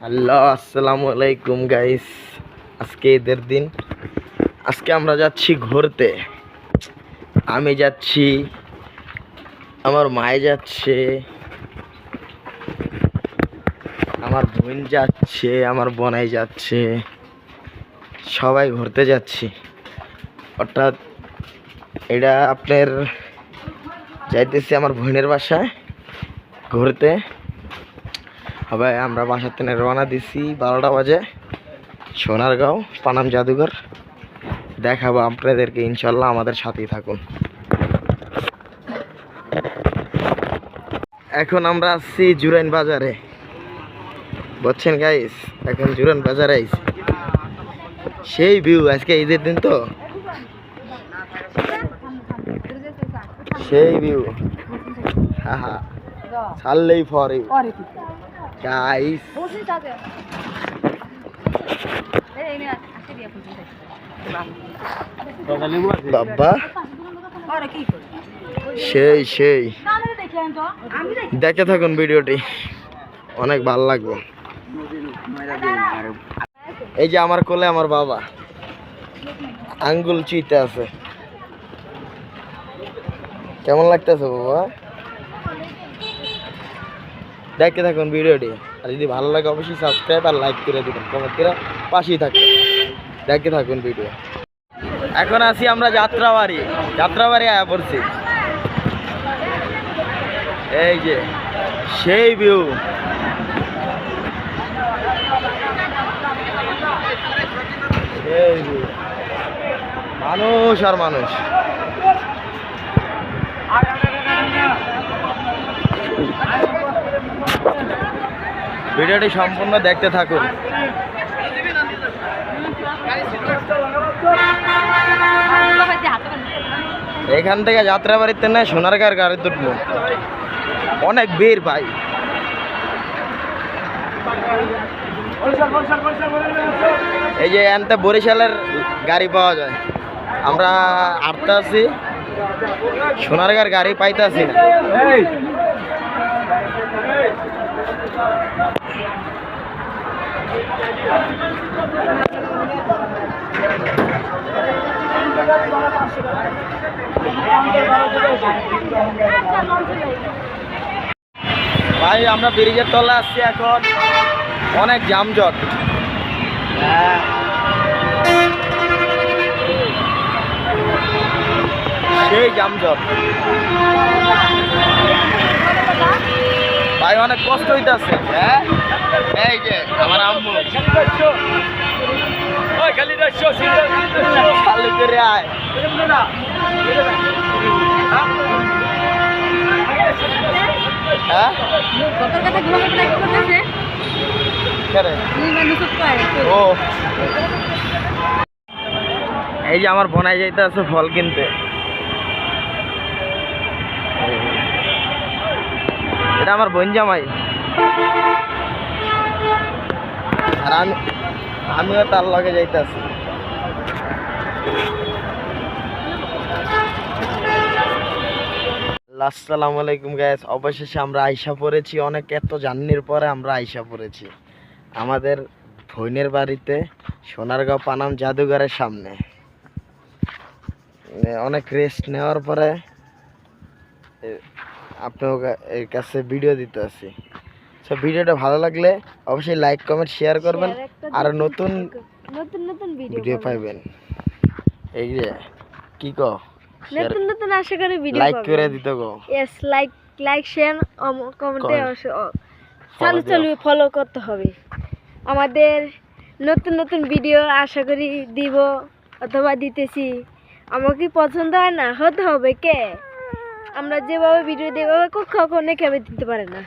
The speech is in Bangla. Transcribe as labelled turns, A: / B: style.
A: হ্যালো আসসালামু আলাইকুম গাইস আজকে ঈদের দিন। আজকে আমরা যাচ্ছি ঘুরতে। আমি যাচ্ছি, আমার মায়ে যাচ্ছে, আমার বোন যাচ্ছে, আমার বোনাই যাচ্ছে। সবাই ঘুরতে যাচ্ছি। অর্থাৎ এটা আপনার যাইতেছি আমার বোনের বাসায় ঘুরতে। হবে, আমরা বাসার থেকে রওনা দিছি বারোটা বাজে। সোনারগাঁও, পানাম জাদুঘর। দেখাবো আপনাদেরকে, ইনশাল্লাহ আমাদের সাথেই থাকুন। এখন আমরা আসছি জুরাইন বাজারে। বুঝছেন গাইস এখন জুরাইন বাজারে আইছি। সেই ভিউ আজকে ঈদের দিন তো? সেই ভিউ হা হা। ছাড়লেই ফর গাইস বাবা সেই সেই। দেখে থাকুন ভিডিওটি। অনেক ভালো লাগবে। এই যে আমার কোলে আমার বাবা। আঙ্গুল চুইতে আছে। কেমন লাগতেছে বাবা? দেখতে থাকুন ভিডিওটি। আর যদি ভালো লাগে, অবশ্যই সাবস্ক্রাইব আর লাইক করে দিবেন। কমেন্ট করে পাশেই থাকুন দেখতে থাকুন ভিডিও এখন আছি আমরা যাত্রাবাড়ি। যাত্রাবাড়ি আয়া পড়ছি। এই যে, সেই ভিউ মানুষ আর মানুষ। ভিডিওটি সম্পূর্ণ দেখতে থাকুন। এখান থেকে যাত্রা যাত্রাবাড়িতে না সোনারগাঁর গাড়ি তুলবো। অনেক ভিড় ভাই। এই যে এনতে বরিশালের গাড়ি পাওয়া যায়। আমরা আটতে আছি সোনারগাঁর গাড়ি পাইতে আছি না। ভাই আমরা ব্রিজের তলা আসছি এখন। অনেক জামজট। সেই জামজট। অনেক কষ্ট হইতাছে। হ্যাঁ? এই যে আমার আম্মু। চালু করে আয়। হ্যাঁ? ও। এই যে আমার বোনাই যাইতে আছে ফল কিনতে। এটা আমার বোন জামাই। আর আমি আমিও তার লগে যাইতেছি। আসসালামু আলাইকুম গ্যাস অবশেষে আমরা আইসা পড়েছি। অনেক এত জার্নির পরে আমরা আইসা পড়েছি। আমাদের ভৈনের বাড়িতে সোনারগাঁও পানাম জাদুঘরের সামনে। অনেক রেস্ট নেওয়ার পরে আপনার কাছে ভিডিও দিতে আছি। সো ভিডিওটা ভালো লাগলে অবশ্যই লাইক কমেন্ট শেয়ার করবেন। আর নতুন
B: নতুন নতুন ভিডিও
A: পাইবেন। এই যে কি কো
B: নতুন নতুন আশা করি ভিডিও
A: লাইক করে দিতে গো
B: ইয়েস লাইক লাইক শেয়ার কমেন্টে অবশ্যই চালু চালু ফলো করতে হবে। আমাদের নতুন নতুন ভিডিও আশা করি দিব অথবা দিতেছি। আমাকে পছন্দ হয় না হতে হবে কে? আমরা যেভাবে ভিডিও দেবো কখনো খেপে দিতে পারে না।